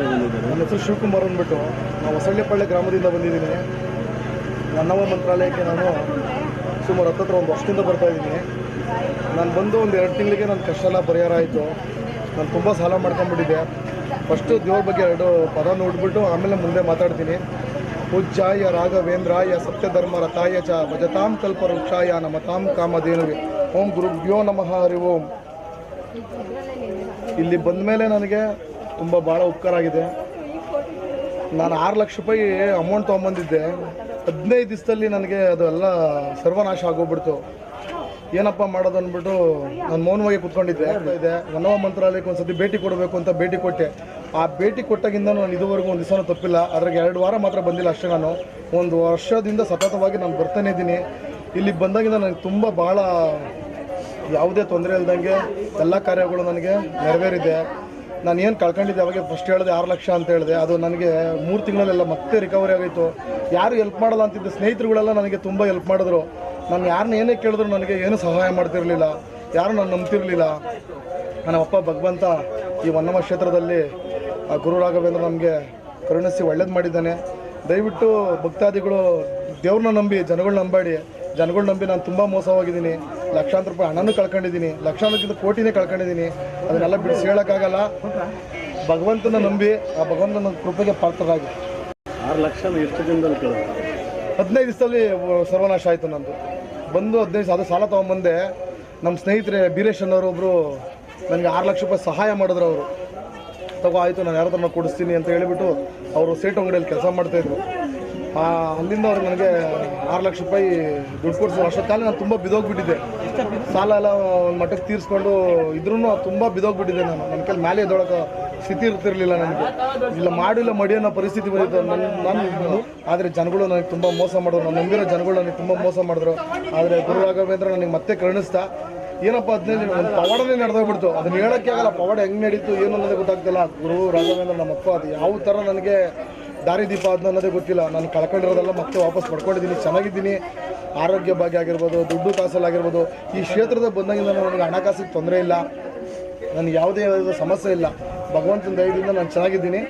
ನನ್ನ ಹೆಸರು ಶಿವಕುಮಾರ್ ಅಂದ್ಬಿಟ್ಟು ನಾವು ಹೊಸಳ್ಳಿಪಳ್ಳಿ ಗ್ರಾಮದಿಂದ ಬಂದಿದ್ದೀನಿ. ನನ್ನವ ಮಂತ್ರಾಲಯಕ್ಕೆ ನಾನು ಸುಮಾರು ಹತ್ತತ್ರ ಒಂದು ವರ್ಷದಿಂದ ಬರ್ತಾ ಇದ್ದೀನಿ. ನಾನು ಬಂದು ಒಂದು ಎರಡು ತಿಂಗಳಿಗೆ ನನ್ನ ಕಷ್ಟ ಎಲ್ಲ ಪರಿಹಾರ ಆಯಿತು. ನಾನು ತುಂಬ ಸಾಲ ಮಾಡ್ಕೊಂಡ್ಬಿಟ್ಟಿದ್ದೆ. ಫಸ್ಟು ದೇವ್ರ ಬಗ್ಗೆ ಎರಡು ಪದ ನೋಡ್ಬಿಟ್ಟು ಆಮೇಲೆ ಮುಂದೆ ಮಾತಾಡ್ತೀನಿ. ಪೂಜ್ಯಾಯ ರಾಘವೇಂದ್ರಾಯ ಸತ್ಯಧರ್ಮ ರಥಾಯ ಚ ಭಜತಾಂ ಕಲ್ಪವೃಕ್ಷಾಯ ನಮತಾಂ ಕಾಮಧೇನುವೆ. ಓಂ ಗುರುಭ್ಯೋ ನಮಃ, ಹರಿ ಓಂ. ಇಲ್ಲಿ ಬಂದ ಮೇಲೆ ನನಗೆ ತುಂಬ ಭಾಳ ಉಪಕಾರ ಆಗಿದೆ. ನಾನು ಆರು ಲಕ್ಷ ರೂಪಾಯಿ ಅಮೌಂಟ್ ತೊಗೊಂಬಂದಿದ್ದೆ. ಹದಿನೈದು ದಿವಸದಲ್ಲಿ ನನಗೆ ಅದೆಲ್ಲ ಸರ್ವನಾಶ ಆಗೋಗ್ಬಿಡ್ತು. ಏನಪ್ಪ ಮಾಡೋದು ಅಂದ್ಬಿಟ್ಟು ನಾನು ಮೌನವಾಗಿ ಕುತ್ಕೊಂಡಿದ್ದೆ. ಇದೆ. ವನವ ಮಂತ್ರಾಲಯಕ್ಕೆ ಒಂದು ಸತಿ ಭೇಟಿ ಕೊಡಬೇಕು ಅಂತ ಭೇಟಿ ಕೊಟ್ಟೆ. ಆ ಭೇಟಿ ಕೊಟ್ಟಾಗಿಂದ ನಾನು ಇದುವರೆಗೂ ಒಂದು ದಿವಸನೂ ತಪ್ಪಿಲ್ಲ. ಅದ್ರಾಗೆ ಎರಡು ವಾರ ಮಾತ್ರ ಬಂದಿಲ್ಲ ಅಷ್ಟೇ ನಾನು. ಒಂದು ವರ್ಷದಿಂದ ಸತತವಾಗಿ ನಾನು ಬರ್ತಾನೆ ಇದ್ದೀನಿ. ಇಲ್ಲಿ ಬಂದಾಗಿಂದ ನನಗೆ ತುಂಬ ಭಾಳ ಯಾವುದೇ ತೊಂದರೆ ಇಲ್ದಂಗೆ ಎಲ್ಲ ಕಾರ್ಯಗಳು ನನಗೆ ನೆರವೇರಿದೆ. ನಾನು ಏನು ಕಳ್ಕೊಂಡಿದ್ದೆ, ಅವಾಗ ಫಸ್ಟ್ ಹೇಳಿದೆ ಆರು ಲಕ್ಷ ಅಂತ ಹೇಳಿದೆ. ಅದು ನನಗೆ ಮೂರು ತಿಂಗಳಲ್ಲೆಲ್ಲ ಮತ್ತೆ ರಿಕವರಿ ಆಗೋಯ್ತು. ಯಾರು ಹೆಲ್ಪ್ ಮಾಡಲ್ಲ ಅಂತಿದ್ದೆ ಸ್ನೇಹಿತರುಗಳೆಲ್ಲ ನನಗೆ ತುಂಬ ಹೆಲ್ಪ್ ಮಾಡಿದ್ರು. ನಾನು ಯಾರನ್ನ ಏನೇ ಕೇಳಿದ್ರು ನನಗೆ ಏನು ಸಹಾಯ ಮಾಡ್ತಿರಲಿಲ್ಲ, ಯಾರು ನಾನು ನಂಬ್ತಿರಲಿಲ್ಲ. ನನ್ನ ಅಪ್ಪ ಭಗವಂತ ಈ ವನ್ನಮ ಕ್ಷೇತ್ರದಲ್ಲಿ ಗುರು ರಾಘವೇಂದ್ರ ನಮಗೆ ಕರುಣಿಸಿ ಒಳ್ಳೇದು ಮಾಡಿದ್ದಾನೆ. ದಯವಿಟ್ಟು ಭಕ್ತಾದಿಗಳು ದೇವ್ರನ್ನ ನಂಬಿ, ಜನಗಳನ್ನ ನಂಬಾಡಿ ಜನಗಳು ನಂಬಿ ನಾನು ತುಂಬ ಮೋಸ ಹೋಗಿದ್ದೀನಿ ಲಕ್ಷಾಂತರ ರೂಪಾಯಿ ಹಣನೂ ಕಳ್ಕೊಂಡಿದ್ದೀನಿ. ಲಕ್ಷಾಂತರಕ್ಕಿಂತ ಕೋಟಿನೇ ಕಳ್ಕೊಂಡಿದ್ದೀನಿ. ಅದನ್ನೆಲ್ಲ ಬಿಡಿಸಿ ಹೇಳೋಕ್ಕಾಗಲ್ಲ. ಭಗವಂತನ ನಂಬಿ ಆ ಭಗವಂತನ ಕೃಪೆಗೆ ಪಾತ್ರರಾಗಿ. ಆರು ಲಕ್ಷ ಎಷ್ಟು ದಿನದಲ್ಲಿ ಕೇಳಿದ್ರು ಹದಿನೈದು ದಿವಸದಲ್ಲಿ ಸರ್ವನಾಶ ಆಯಿತು ನಂದು. ಬಂದು ಹದಿನೈದು ಅದು ಸಾಲ ತೊಗೊಂಬಂದೆ ನಮ್ಮ ಸ್ನೇಹಿತರೆ ಬೀರೇಶ್ ಅನ್ನೋರು ಒಬ್ಬರು ನನಗೆ ಆರು ಲಕ್ಷ ರೂಪಾಯಿ ಸಹಾಯ ಮಾಡಿದ್ರು ಅವರು. ತಗೋ ಆಯಿತು ನಾನು ಯಾರ ತಮ್ಮ ಕೊಡಿಸ್ತೀನಿ ಅಂತ ಹೇಳಿಬಿಟ್ಟು ಅವರು ಸೇಟು ಅಂಗಡಿಯಲ್ಲಿ ಕೆಲಸ ಮಾಡ್ತಾಯಿದ್ರು ಅಲ್ಲಿಂದ ಅವ್ರು ನನಗೆ ಆರು ಲಕ್ಷ ರೂಪಾಯಿ ದುಡ್ಡು ಕೊಡಿಸಿದ್ರು. ಅಷ್ಟೊತ್ತಾಲ ನಾನು ತುಂಬ ಬಿದೋಗ್ಬಿಟ್ಟಿದ್ದೆ. ಸಾಲ ಎಲ್ಲ ಒಂದು ಮಟ್ಟಕ್ಕೆ ತೀರಿಸ್ಕೊಂಡು ಇದ್ರೂ ತುಂಬ ಬಿದೋಗ್ಬಿಟ್ಟಿದ್ದೆ ನಾನು. ನನ್ನ ಕೈಲಿ ಮೇಲೆ ಎದ್ದೊಳಕ್ಕೆ ಸ್ಥಿತಿ ಇರ್ತಿರ್ಲಿಲ್ಲ ನನಗೆ. ಇಲ್ಲ ಮಾಡಿಲ್ಲ ಮಡಿ ಅನ್ನೋ ಪರಿಸ್ಥಿತಿ ಬಂದಿತ್ತು. ನನ್ನ ನಾನು ಆದರೆ ಜನಗಳು ನನಗೆ ತುಂಬ ಮೋಸ ಮಾಡೋರು ನಾನು ನಂಬಿರೋ ಜನಗಳು ನನಗೆ ತುಂಬ ಮೋಸ ಮಾಡಿದ್ರು. ಆದರೆ ಗುರು ರಾಘವೇಂದ್ರ ನನಗೆ ಮತ್ತೆ ಕರುಣಿಸ್ತಾ. ಏನಪ್ಪ ಹದಿನೈದು ಒಂದು ಪವಾಡನೇ ನಡೆದೋಗ್ಬಿಡ್ತು. ಅದನ್ನ ಹೇಳೋಕ್ಕೆ ಆಗಲ್ಲ ಪವಾಡ ಹೆಂಗೆ ನಡೀತು, ಏನು ಅನ್ನೋದೇ ಗೊತ್ತಾಗ್ತಿಲ್ಲ. ಗುರು ರಾಘವೇಂದ್ರ ನಮ್ಮ ಅಪ್ಪ ಅದು ಯಾವ ಥರ ನನಗೆ ದಾರಿದೀಪ ಅದನ್ನ ಅನ್ನೋದೇ ಗೊತ್ತಿಲ್ಲ. ನಾನು ಕಳ್ಕೊಂಡಿರೋದೆಲ್ಲ ಮತ್ತೆ ವಾಪಸ್ ಪಡ್ಕೊಂಡಿದ್ದೀನಿ. ಚೆನ್ನಾಗಿದ್ದೀನಿ. ಆರೋಗ್ಯ ಭಾಗ್ಯ ಆಗಿರ್ಬೋದು, ದುಡ್ಡು ಕಾಸಲ್ಲಾಗಿರ್ಬೋದು. ಈ ಕ್ಷೇತ್ರದ ಬಂದಾಗಿಂದ ನನಗೆ ಹಣಕಾಸಿಗೆ ತೊಂದರೆ ಇಲ್ಲ. ನನಗೆ ಯಾವುದೇ ಸಮಸ್ಯೆ ಇಲ್ಲ. ಭಗವಂತನ ದಯದಿಂದ ನಾನು ಚೆನ್ನಾಗಿದ್ದೀನಿ.